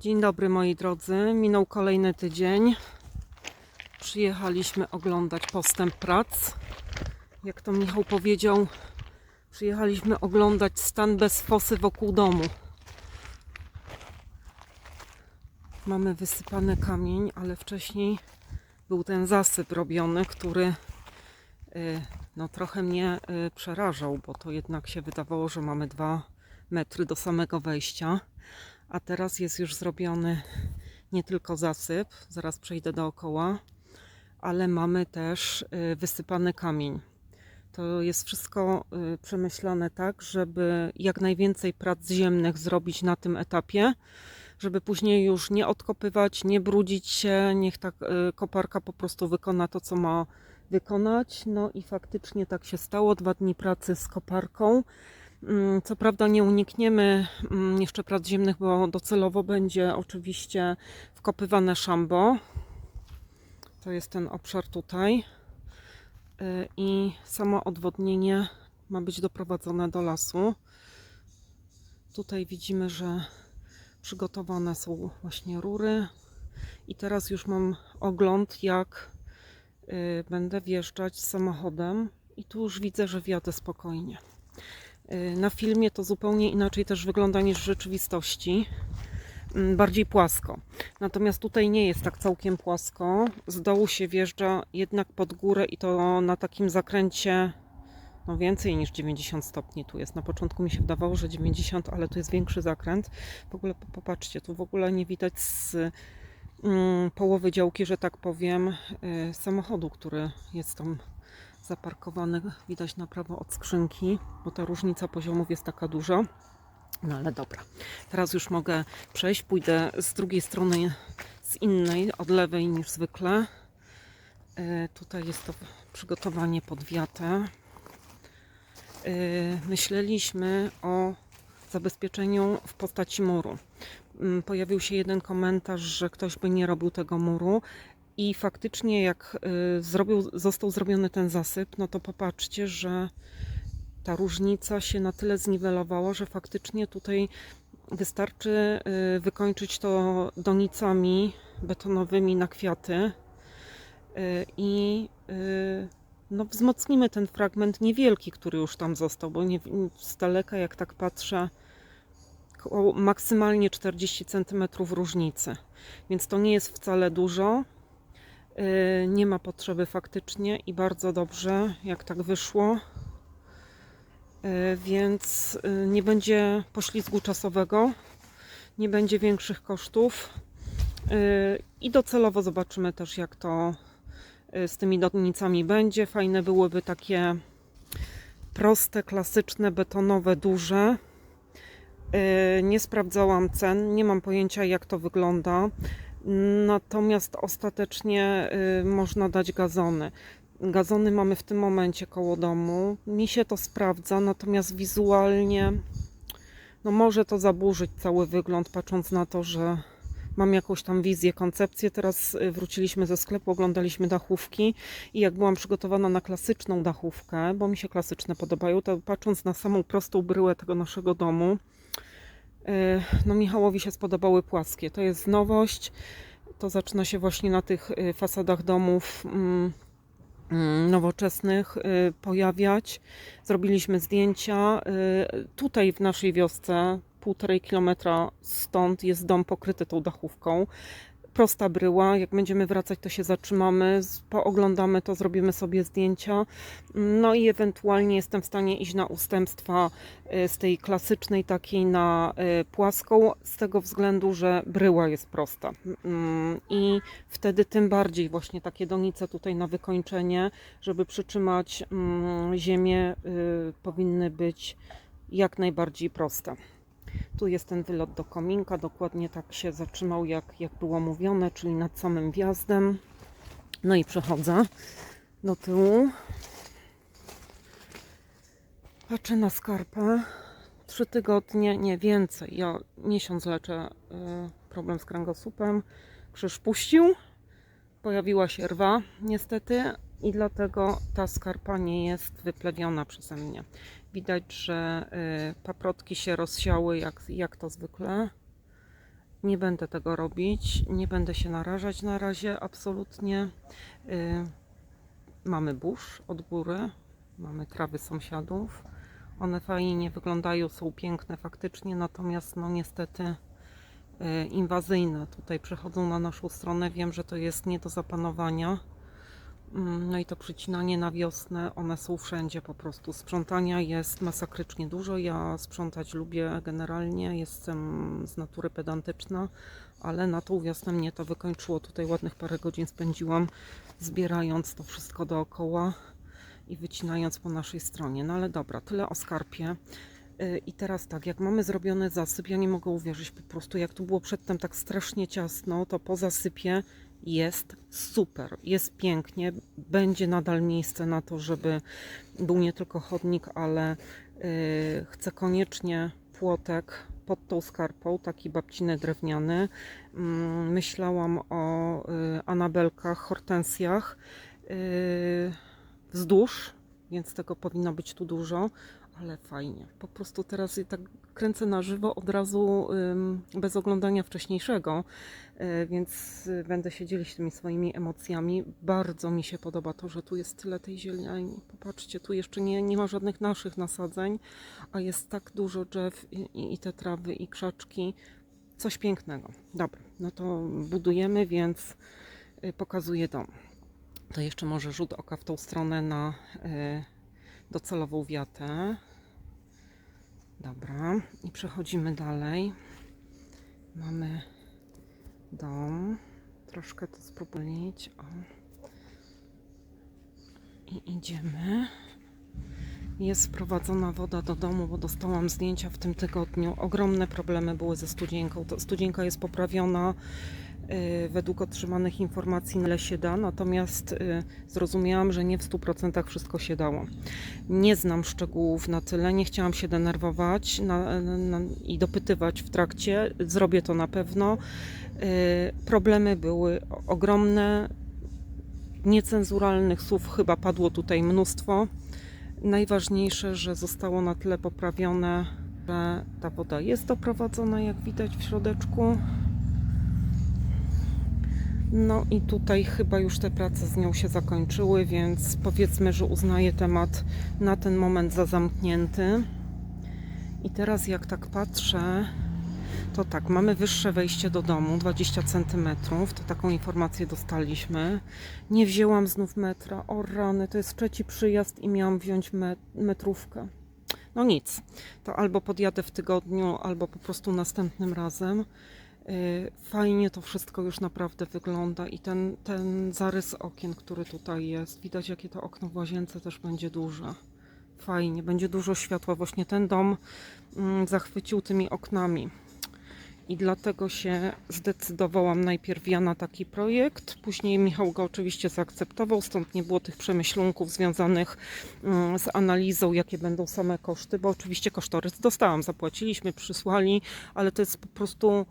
Dzień dobry moi drodzy. Minął kolejny tydzień. Przyjechaliśmy oglądać postęp prac. Jak to Michał powiedział, przyjechaliśmy oglądać stan bez fosy wokół domu. Mamy wysypany kamień, ale wcześniej był ten zasyp robiony, który y, no, trochę mnie y, przerażał, bo to jednak się wydawało, że mamy dwa metry do samego wejścia. A teraz jest już zrobiony nie tylko zasyp, zaraz przejdę dookoła, ale mamy też y, wysypany kamień. To jest wszystko y, przemyślane tak, żeby jak najwięcej prac ziemnych zrobić na tym etapie, żeby później już nie odkopywać, nie brudzić się, niech ta y, koparka po prostu wykona to, co ma wykonać. No i faktycznie tak się stało. Dwa dni pracy z koparką. Mm, Co prawda nie unikniemy mm, jeszcze prac ziemnych, bo docelowo będzie oczywiście wkopywane szambo. To jest ten obszar tutaj. Y, I samo odwodnienie ma być doprowadzone do lasu. Tutaj widzimy, że przygotowane są właśnie rury. I teraz już mam ogląd, jak y, będę wjeżdżać samochodem. I tu już widzę, że wjadę spokojnie. Y, Na filmie to zupełnie inaczej też wygląda niż w rzeczywistości. Mm, Bardziej płasko. Natomiast tutaj nie jest tak całkiem płasko. Z dołu się wjeżdża jednak pod górę i to na takim zakręcie no więcej niż 90 stopni tu jest. Na początku mi się wydawało, że 90, ale tu jest większy zakręt. W ogóle po- popatrzcie, tu w ogóle nie widać z mm, połowy działki, że tak powiem, y, samochodu, który jest tam zaparkowany. Widać na prawo od skrzynki, bo ta różnica poziomów jest taka duża. No ale dobra. Teraz już mogę przejść. Pójdę z drugiej strony, z innej, od lewej niż zwykle. E, tutaj jest to przygotowanie pod wiatę. E, myśleliśmy o zabezpieczeniu w postaci muru. Mm, Pojawił się jeden komentarz, że ktoś by nie robił tego muru. I faktycznie, jak y, zrobił, został zrobiony ten zasyp, no to popatrzcie, że ta różnica się na tyle zniwelowała, że faktycznie tutaj wystarczy y, wykończyć to donicami betonowymi na kwiaty y, i no, wzmocnimy ten fragment niewielki, który już tam został, bo nie, z daleka jak tak patrzę, maksymalnie 40 cm różnicy, więc to nie jest wcale dużo. Y, Nie ma potrzeby faktycznie i bardzo dobrze, jak tak wyszło. Y, Więc y, nie będzie poślizgu czasowego, nie będzie większych kosztów i docelowo zobaczymy też, jak to z tymi dotnicami będzie. Fajne byłyby takie proste, klasyczne, betonowe, duże. Nie sprawdzałam cen, nie mam pojęcia, jak to wygląda. Natomiast ostatecznie y, można dać gazony. Gazony mamy w tym momencie koło domu. Mi się to sprawdza, natomiast wizualnie no może to zaburzyć cały wygląd, patrząc na to, że mam jakąś tam wizję, koncepcję. Teraz y, wróciliśmy ze sklepu, oglądaliśmy dachówki i jak byłam przygotowana na klasyczną dachówkę, bo mi się klasyczne podobają, to patrząc na samą prostą bryłę tego naszego domu, no Michałowi się spodobały płaskie. To jest nowość. To zaczyna się właśnie na tych y, fasadach domów mm, mm, nowoczesnych y, pojawiać. Zrobiliśmy zdjęcia. Y, Tutaj w naszej wiosce, półtorej kilometra stąd, jest dom pokryty tą dachówką. Prosta bryła. Jak będziemy wracać, to się zatrzymamy, pooglądamy to, zrobimy sobie zdjęcia. No i ewentualnie jestem w stanie iść na ustępstwa y, z tej klasycznej takiej na y, płaską, z tego względu, że bryła jest prosta. Mm, I wtedy tym bardziej właśnie takie donice tutaj na wykończenie, żeby przytrzymać mm, ziemię, y, powinny być jak najbardziej proste. Tu jest ten wylot do kominka, dokładnie tak się zatrzymał, jak, jak było mówione, czyli nad samym wjazdem. No i przechodzę do tyłu. Patrzę na skarpę. Trzy tygodnie, nie więcej. Ja miesiąc leczę y, problem z kręgosłupem. Krzyż puścił. Pojawiła się rwa, niestety, i dlatego ta skarpa nie jest wyplewiona przeze mnie. Widać, że y, paprotki się rozsiały, jak, jak to zwykle. Nie będę tego robić, nie będę się narażać na razie, absolutnie. Y, Mamy burz od góry, mamy trawy sąsiadów. One fajnie wyglądają, są piękne faktycznie, natomiast no niestety y, inwazyjne tutaj przechodzą na naszą stronę. Wiem, że to jest nie do zapanowania. Mm, No i to przycinanie na wiosnę, one są wszędzie po prostu. Sprzątania jest masakrycznie dużo. Ja sprzątać lubię generalnie, jestem z natury pedantyczna, ale na tą wiosnę mnie to wykończyło. Tutaj ładnych parę godzin spędziłam zbierając to wszystko dookoła i wycinając po naszej stronie. No ale dobra, tyle o skarpie. Yy, I teraz tak, jak mamy zrobiony zasyp, ja nie mogę uwierzyć po prostu, jak tu było przedtem tak strasznie ciasno, to po zasypie jest super, jest pięknie, będzie nadal miejsce na to, żeby był nie tylko chodnik, ale yy, chcę koniecznie płotek pod tą skarpą, taki babciny drewniany. Mm, Myślałam o y, anabelkach, hortensjach yy, wzdłuż, więc tego powinno być tu dużo, ale fajnie. Po prostu teraz tak kręcę na żywo od razu bez oglądania wcześniejszego, yy, więc y, będę się dzielić tymi swoimi emocjami. Bardzo mi się podoba to, że tu jest tyle tej zieleni. Popatrzcie, tu jeszcze nie, nie ma żadnych naszych nasadzeń, a jest tak dużo drzew i, i, i te trawy i krzaczki. Coś pięknego. Dobra, no to budujemy, więc y, pokazuję dom. To jeszcze może rzut oka w tą stronę na y, docelową wiatę. Dobra, i przechodzimy dalej. Mamy dom. Troszkę to spróbować. O. I idziemy. Jest sprowadzona woda do domu, bo dostałam zdjęcia w tym tygodniu. Ogromne problemy były ze studzienką. Studzienka jest poprawiona według otrzymanych informacji, ile się da, natomiast y, zrozumiałam, że nie w 100% wszystko się dało. Nie znam szczegółów na tyle, nie chciałam się denerwować na, na, i dopytywać w trakcie. Zrobię to na pewno. Y, problemy były ogromne. Niecenzuralnych słów chyba padło tutaj mnóstwo. Najważniejsze, że zostało na tyle poprawione, że ta woda jest doprowadzona, jak widać w środeczku. No i tutaj chyba już te prace z nią się zakończyły, więc powiedzmy, że uznaję temat na ten moment za zamknięty. I teraz jak tak patrzę, to tak, mamy wyższe wejście do domu, 20 cm, to taką informację dostaliśmy. Nie wzięłam znów metra, o rany, to jest trzeci przyjazd i miałam wziąć me metrówkę. No nic, to albo podjadę w tygodniu, albo po prostu następnym razem. Yy, Fajnie to wszystko już naprawdę wygląda i ten, ten zarys okien, który tutaj jest, widać jakie to okno w łazience też będzie duże. Fajnie, będzie dużo światła. Właśnie ten dom mm, zachwycił tymi oknami. I dlatego się zdecydowałam najpierw ja na taki projekt. Później Michał go oczywiście zaakceptował, stąd nie było tych przemyślunków związanych mm, z analizą, jakie będą same koszty, bo oczywiście kosztorys dostałam, zapłaciliśmy, przysłali, ale to jest po prostu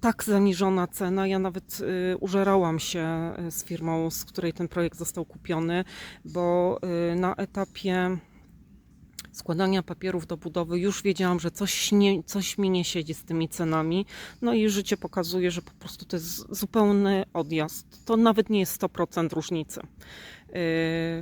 tak zaniżona cena. Ja nawet y, użerałam się y, z firmą, z której ten projekt został kupiony, bo y, na etapie składania papierów do budowy już wiedziałam, że coś, nie, coś mi nie siedzi z tymi cenami. No i życie pokazuje, że po prostu to jest zupełny odjazd. To nawet nie jest 100% różnicy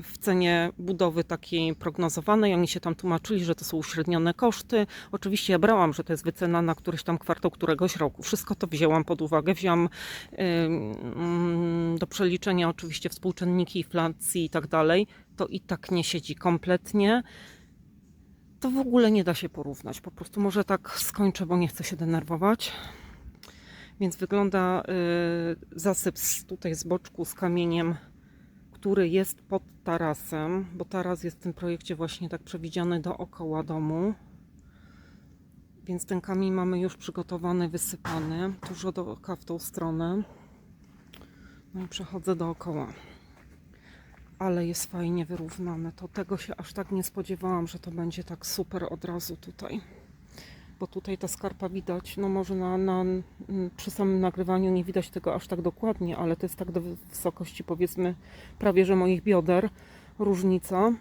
w cenie budowy takiej prognozowanej. Oni się tam tłumaczyli, że to są uśrednione koszty. Oczywiście ja brałam, że to jest wycena na któryś tam kwartał któregoś roku. Wszystko to wzięłam pod uwagę. Wzięłam mm, do przeliczenia oczywiście współczynniki inflacji i tak dalej. To i tak nie siedzi kompletnie to w ogóle nie da się porównać. Po prostu może tak skończę, bo nie chcę się denerwować. Więc wygląda y, zasyp tutaj z boczku z kamieniem, który jest pod tarasem, bo taras jest w tym projekcie właśnie tak przewidziany dookoła domu. Więc ten kamień mamy już przygotowany, wysypany. Dużo dookoła w tą stronę. No i przechodzę dookoła ale jest fajnie wyrównane. To tego się aż tak nie spodziewałam, że to będzie tak super od razu tutaj. Bo tutaj ta skarpa widać, no może na, na, m, przy samym nagrywaniu nie widać tego aż tak dokładnie, ale to jest tak do wysokości powiedzmy prawie że moich bioder różnica.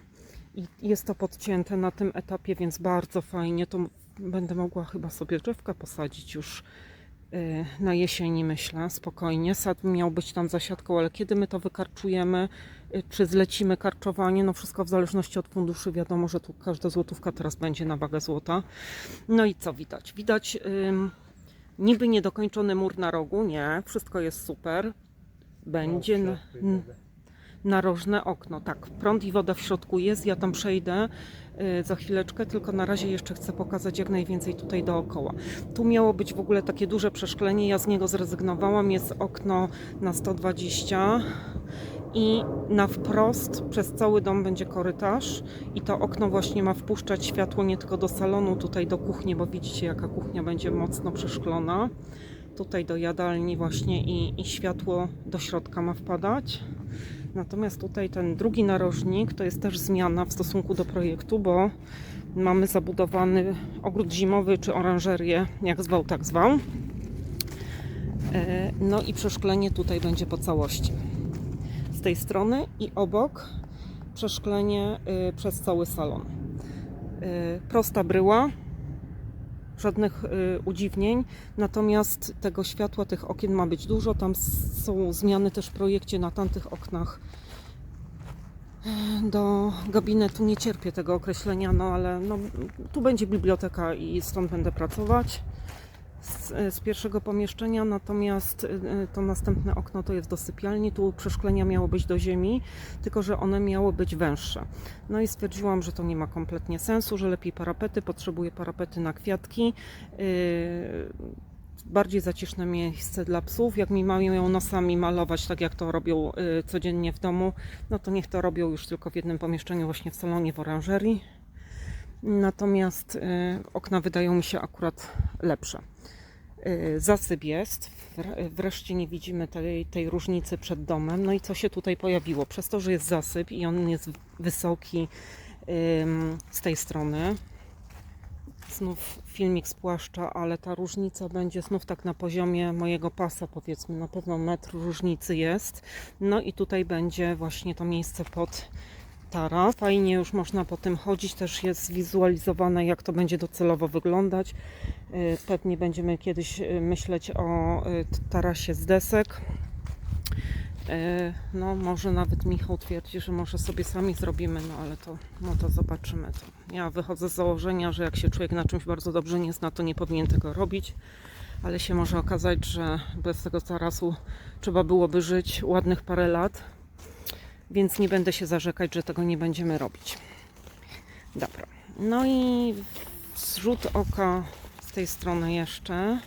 I jest to podcięte na tym etapie, więc bardzo fajnie. To będę mogła chyba sobie drzewka posadzić już na jesieni, myślę, spokojnie. Sad miał być tam zasiadką, ale kiedy my to wykarczujemy, y, czy zlecimy karczowanie, no wszystko w zależności od funduszy. Wiadomo, że tu każda złotówka teraz będzie na wagę złota. No i co widać? Widać ym, niby niedokończony mur na rogu, nie, wszystko jest super. Będzie n- n- narożne okno, tak, prąd i woda w środku jest, ja tam przejdę y, za chwileczkę, tylko na razie jeszcze chcę pokazać jak najwięcej tutaj dookoła. Tu miało być w ogóle takie duże przeszklenie, ja z niego zrezygnowałam, jest okno na 120 i na wprost przez cały dom będzie korytarz i to okno właśnie ma wpuszczać światło nie tylko do salonu, tutaj do kuchni, bo widzicie jaka kuchnia będzie mocno przeszklona. Tutaj do jadalni właśnie i, i światło do środka ma wpadać. Natomiast tutaj ten drugi narożnik to jest też zmiana w stosunku do projektu, bo mamy zabudowany ogród zimowy czy oranżerię, jak zwał, tak zwał. E, No i przeszklenie tutaj będzie po całości. Z tej strony i obok przeszklenie y, przez cały salon. Y, Prosta bryła, żadnych y, udziwnień, natomiast tego światła, tych okien ma być dużo. Tam są zmiany też w projekcie na tamtych oknach. Do gabinetu nie cierpię tego określenia, no ale no, tu będzie biblioteka i stąd będę pracować z, z pierwszego pomieszczenia, natomiast y, y, to następne okno to jest do sypialni. Tu przeszklenia miało być do ziemi, tylko że one miały być węższe. No i stwierdziłam, że to nie ma kompletnie sensu, że lepiej parapety, potrzebuję parapety na kwiatki. Yy, bardziej zaciszne miejsce dla psów. Jak mi mają nosami malować, tak jak to robią y, codziennie w domu, no to niech to robią już tylko w jednym pomieszczeniu, właśnie w salonie, w oranżerii. Natomiast okna wydają mi się akurat lepsze. Y, Zasyp jest, Wre- wreszcie nie widzimy tej, tej różnicy przed domem. No i co się tutaj pojawiło? Przez to, że jest zasyp i on jest wysoki z tej strony, znów filmik z płaszcza, ale ta różnica będzie znów tak na poziomie mojego pasa, powiedzmy, na pewno metr różnicy jest. No i tutaj będzie właśnie to miejsce pod taras. Fajnie już można po tym chodzić, też jest zwizualizowane, jak to będzie docelowo wyglądać. Y, Pewnie będziemy kiedyś y, myśleć o y, tarasie z desek. No, może nawet Michał twierdzi, że może sobie sami zrobimy, no ale to, no to zobaczymy. To ja wychodzę z założenia, że jak się człowiek na czymś bardzo dobrze nie zna, to nie powinien tego robić, ale się może okazać, że bez tego tarasu trzeba byłoby żyć ładnych parę lat, więc nie będę się zarzekać, że tego nie będziemy robić. Dobra, no i zrzut oka z tej strony jeszcze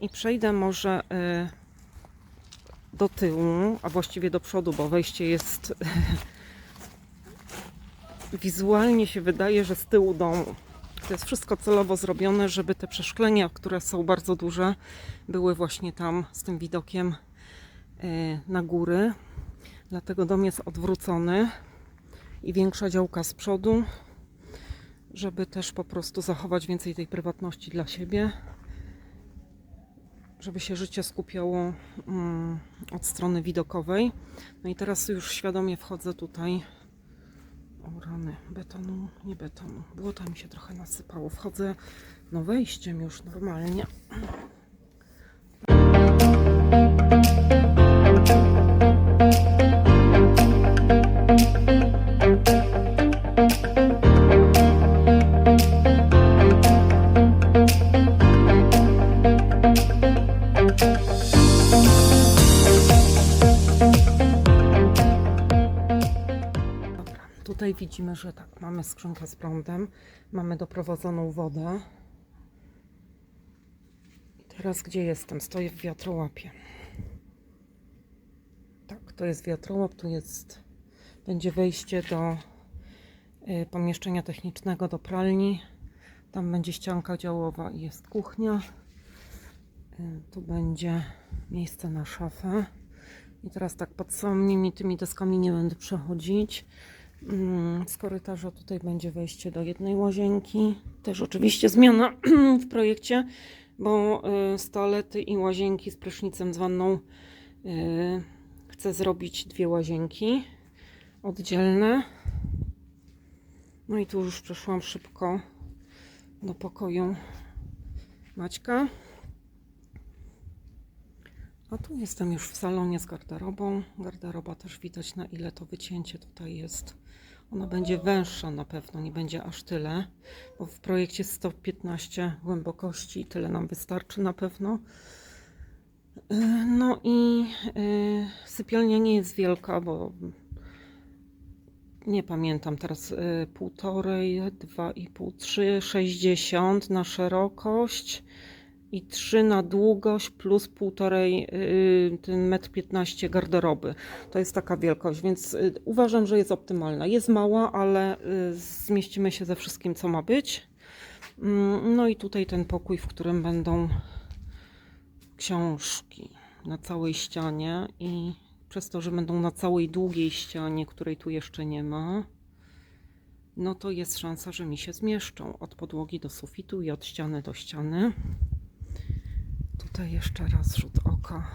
i przejdę może y, do tyłu, a właściwie do przodu, bo wejście jest wizualnie się wydaje, że z tyłu domu. To jest wszystko celowo zrobione, żeby te przeszklenia, które są bardzo duże, były właśnie tam z tym widokiem y, na góry. Dlatego dom jest odwrócony i większa działka z przodu, żeby też po prostu zachować więcej tej prywatności dla siebie żeby się życie skupiało mm, od strony widokowej. No i teraz już świadomie wchodzę tutaj. O rany, betonu, nie betonu. Błota mi się trochę nasypało. Wchodzę no wejściem już normalnie. Że tak, mamy skrzynkę z prądem, mamy doprowadzoną wodę. I teraz gdzie jestem? Stoję w wiatrołapie. Tak, to jest wiatrołap, tu jest, będzie wejście do y, pomieszczenia technicznego, do pralni. Tam będzie ścianka działowa i jest kuchnia. Y, tu będzie miejsce na szafę. I teraz tak pod samymi tymi deskami nie będę przechodzić. Mm, Z korytarza tutaj będzie wejście do jednej łazienki. Też oczywiście zmiana w projekcie, bo y, z toalety i łazienki z prysznicem z wanną y, chcę zrobić dwie łazienki oddzielne. No i tu już przeszłam szybko do pokoju Maćka. A tu jestem już w salonie z garderobą. Garderoba też widać na ile to wycięcie tutaj jest. Ona będzie węższa na pewno, nie będzie aż tyle, bo w projekcie jest 115 głębokości i tyle nam wystarczy na pewno. Yy, No i yy, sypialnia nie jest wielka, bo nie pamiętam teraz, y, półtorej, dwa i pół, trzy, sześćdziesiąt na szerokość i trzy na długość plus półtorej, y, ten metr piętnaście garderoby. To jest taka wielkość, więc y, uważam, że jest optymalna. Jest mała, ale y, zmieścimy się ze wszystkim, co ma być. Mm, No i tutaj ten pokój, w którym będą książki na całej ścianie i przez to, że będą na całej długiej ścianie, której tu jeszcze nie ma, no to jest szansa, że mi się zmieszczą od podłogi do sufitu i od ściany do ściany. Tutaj jeszcze raz rzut oka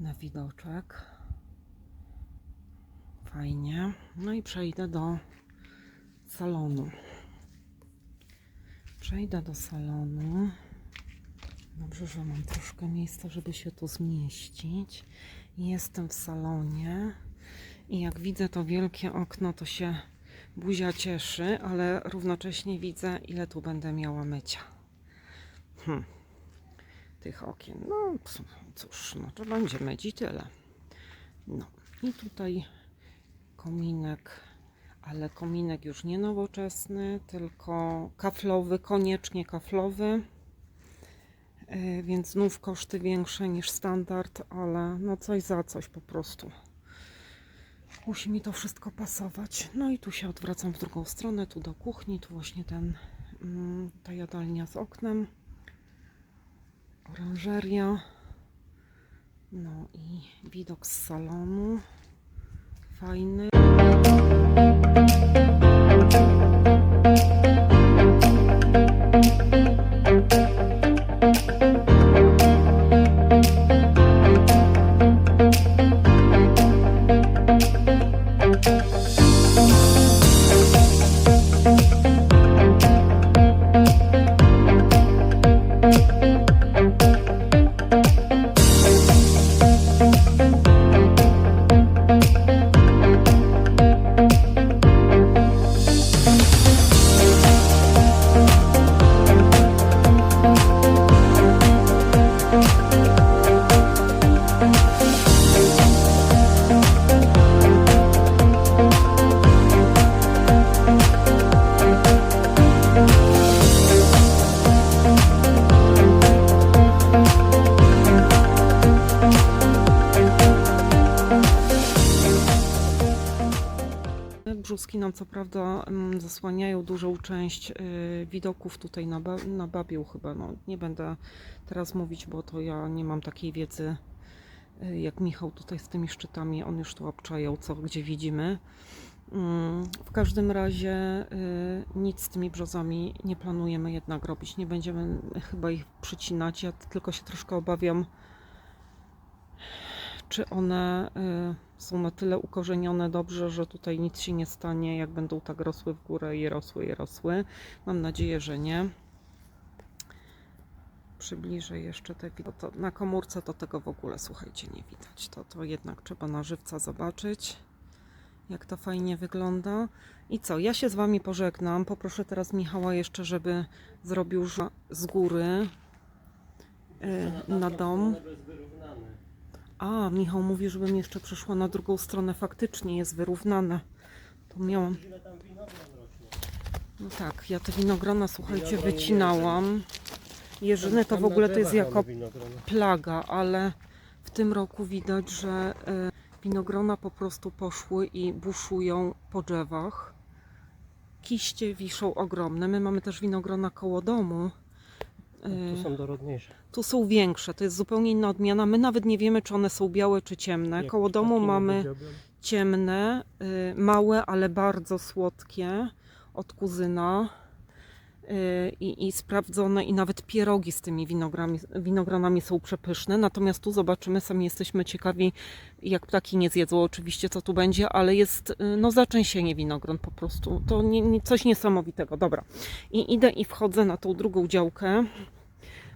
na widoczek. Fajnie. No i przejdę do salonu. Przejdę do salonu. Dobrze, że mam troszkę miejsca, żeby się tu zmieścić. Jestem w salonie i jak widzę to wielkie okno, to się buzia cieszy, ale równocześnie widzę, ile tu będę miała mycia. Hm. Tych okien. No cóż, no to będzie i tyle. No i tutaj kominek, ale kominek już nie nowoczesny, tylko kaflowy, koniecznie kaflowy. E, więc znów koszty większe niż standard, ale no coś za coś po prostu. Musi mi to wszystko pasować. No i tu się odwracam w drugą stronę, tu do kuchni, tu właśnie ten, mm, ta jadalnia z oknem, oranżeria, no i widok z salonu, fajny. Co prawda mm, zasłaniają dużą część y, widoków tutaj na, ba- na Babił chyba. No, nie będę teraz mówić, bo to ja nie mam takiej wiedzy y, jak Michał tutaj z tymi szczytami. On już tu obczają, co gdzie widzimy. Mm, W każdym razie y, nic z tymi brzozami nie planujemy jednak robić. Nie będziemy chyba ich przycinać. Ja tylko się troszkę obawiam, czy one y, są na tyle ukorzenione dobrze, że tutaj nic się nie stanie, jak będą tak rosły w górę i rosły i rosły. Mam nadzieję, że nie. Przybliżę jeszcze te to Na komórce to tego w ogóle, słuchajcie, nie widać. To, to jednak trzeba na żywca zobaczyć, jak to fajnie wygląda. I co, ja się z Wami pożegnam. Poproszę teraz Michała jeszcze, żeby zrobił z góry y, na dom. A, Michał mówi, żebym jeszcze przeszła na drugą stronę. Faktycznie jest wyrównane. To miałam. No tak, ja te winogrona, słuchajcie, wycinałam. Jeżyny to w ogóle to jest jako plaga, ale w tym roku widać, że e, winogrona po prostu poszły i buszują po drzewach. Kiście wiszą ogromne. My mamy też winogrona koło domu. E, Tu są dorodniejsze. Tu są większe, to jest zupełnie inna odmiana. My nawet nie wiemy, czy one są białe, czy ciemne. Jak Koło domu mamy ciemne, y, małe, ale bardzo słodkie od kuzyna. I, i sprawdzone, i nawet pierogi z tymi winogrami, winogronami są przepyszne. Natomiast tu zobaczymy, sami jesteśmy ciekawi, jak ptaki nie zjedzą oczywiście, co tu będzie, ale jest y, no zaczęsienie winogron po prostu. To nie, nie, coś niesamowitego. Dobra. I idę i wchodzę na tą drugą działkę.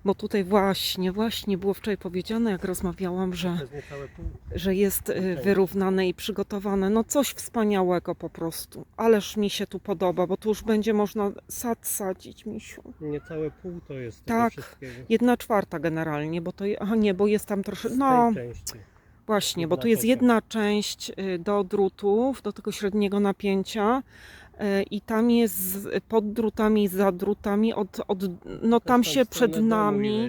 Bo tutaj właśnie, właśnie było wczoraj powiedziane, jak rozmawiałam, że, że jest y, wyrównane i przygotowane. No coś wspaniałego po prostu. Ależ mi się tu podoba, bo tu już będzie można sad sadzić, misiu. Niecałe pół to jest Tak. Jedna czwarta generalnie, bo to, aha nie, bo jest tam trosze, Z no właśnie, bo tu jest jedna część y, do drutów, do tego średniego napięcia i tam jest pod drutami i za drutami, od, od, no tam się przed nami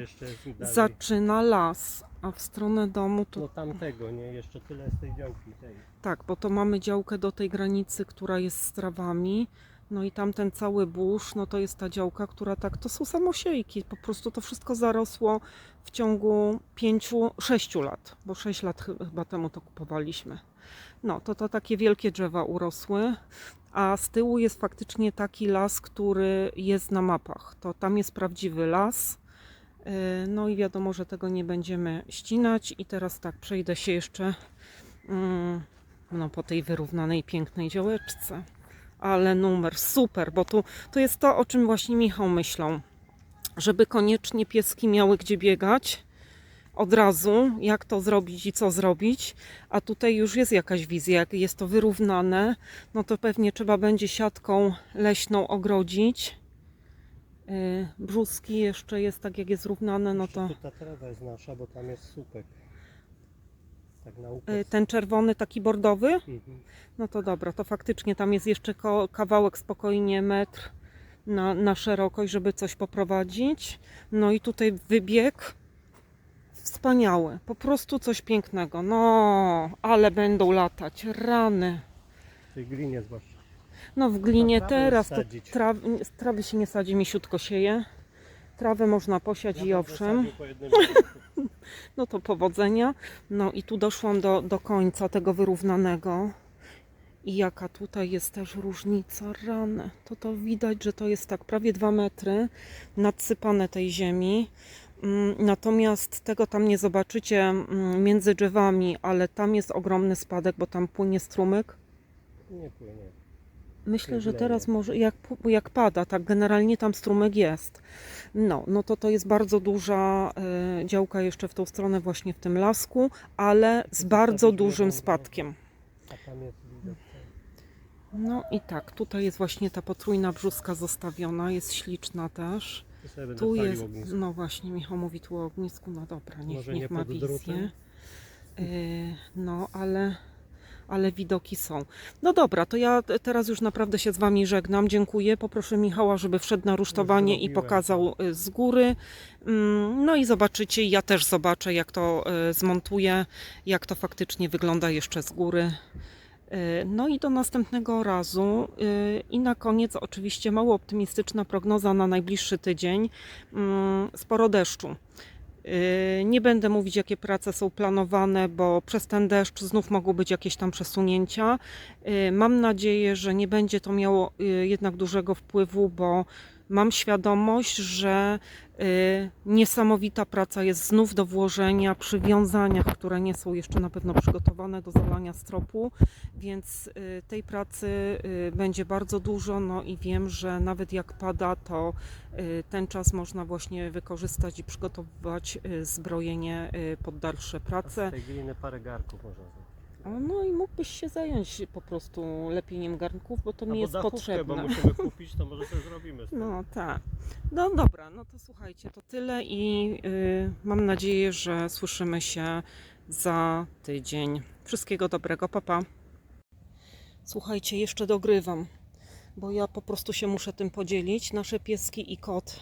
zaczyna las, a w stronę domu to No tamtego, nie? Jeszcze tyle z tej działki tej. tak, bo to mamy działkę do tej granicy, która jest z trawami. No i tamten cały burz, no to jest ta działka, która tak, to są samosiejki. Po prostu to wszystko zarosło w ciągu pięciu, sześciu lat, bo sześć lat chy- chyba temu to kupowaliśmy. No, to, to takie wielkie drzewa urosły, a z tyłu jest faktycznie taki las, który jest na mapach. To tam jest prawdziwy las. Yy, No i wiadomo, że tego nie będziemy ścinać. I teraz tak, przejdę się jeszcze mm, no, po tej wyrównanej, pięknej działeczce. Ale numer super, bo tu to jest to, o czym właśnie Michał myślał. Żeby koniecznie pieski miały gdzie biegać od razu, jak to zrobić i co zrobić. A tutaj już jest jakaś wizja, jak jest to wyrównane, no to pewnie trzeba będzie siatką leśną ogrodzić. Yy, Brzuski jeszcze jest tak, jak jest równane, no to ta trawa jest nasza, bo tam jest słupek. Tak na yy, układ. ten czerwony taki bordowy, Mhm. No to dobra, to faktycznie tam jest jeszcze kawałek spokojnie metr na, na szerokość, żeby coś poprowadzić. No i tutaj wybieg wspaniały, po prostu coś pięknego. No, ale będą latać rany. W tej glinie zwłaszcza. No w glinie teraz to sadzić. traw, trawy się nie sadzi, miesiutko sieje. Trawę można posiać i owszem. zasadził po jednym ziarnku. No to powodzenia. No i tu doszłam do, do końca tego wyrównanego. I jaka tutaj jest też różnica, rany. To to widać, że to jest tak prawie dwa metry nadsypane tej ziemi. Mm, Natomiast tego tam nie zobaczycie mm, między drzewami, ale tam jest ogromny spadek, bo tam płynie strumyk. Nie płynie. Myślę, że teraz może jak, jak pada, tak generalnie tam strumyk jest. No, no to to jest bardzo duża e, działka jeszcze w tą stronę właśnie w tym lasku, ale z bardzo dużym spadkiem. A tam jest widok. No i tak, tutaj jest właśnie ta potrójna brzuska zostawiona, jest śliczna też. Tu sobie będę Tu palił jest, ognisko. no właśnie, Michał mówi tu o ognisku, no dobra, niech, Może nie niech ma pod wizję. Yy, no, ale, ale widoki są. No dobra, to ja te- teraz już naprawdę się z Wami żegnam. Dziękuję. Poproszę Michała, żeby wszedł na rusztowanie i zrobiłem, pokazał y, z góry. Mm, No i zobaczycie, ja też zobaczę, jak to y, zmontuję, jak to faktycznie wygląda jeszcze z góry. Y, No i do następnego razu. Y, I na koniec, oczywiście, mało optymistyczna prognoza na najbliższy tydzień. Mm, Sporo deszczu. Yy, Nie będę mówić, jakie prace są planowane, bo przez ten deszcz znów mogą być jakieś tam przesunięcia. Mam nadzieję, że nie będzie to miało jednak dużego wpływu, bo mam świadomość, że yy, niesamowita praca jest znów do włożenia przy wiązaniach, które nie są jeszcze na pewno przygotowane do zalania stropu, więc yy, tej pracy yy, będzie bardzo dużo. No i wiem, że nawet jak pada, to Y, ten czas można właśnie wykorzystać i przygotowywać y, zbrojenie y, pod dalsze A prace. Z tej gliny parę garków można zrobić. No i mógłbyś się zająć po prostu lepieniem garnków, bo to mi jest dachówkę, potrzebne. bo musimy kupić, to może sobie zrobimy. z tym. No tak. No dobra, no to słuchajcie, to tyle i y, mam nadzieję, że słyszymy się za tydzień. Wszystkiego dobrego, papa. Słuchajcie, jeszcze dogrywam, bo ja po prostu się muszę tym podzielić. Nasze pieski i kot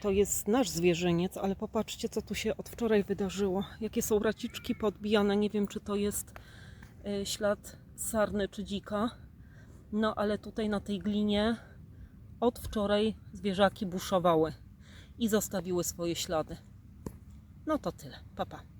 to jest nasz zwierzyniec, ale popatrzcie, co tu się od wczoraj wydarzyło. Jakie są raciczki podbijane. Nie wiem, czy to jest y, ślad sarny czy dzika. No ale tutaj na tej glinie od wczoraj zwierzaki buszowały i zostawiły swoje ślady. No to tyle. Papa. Pa.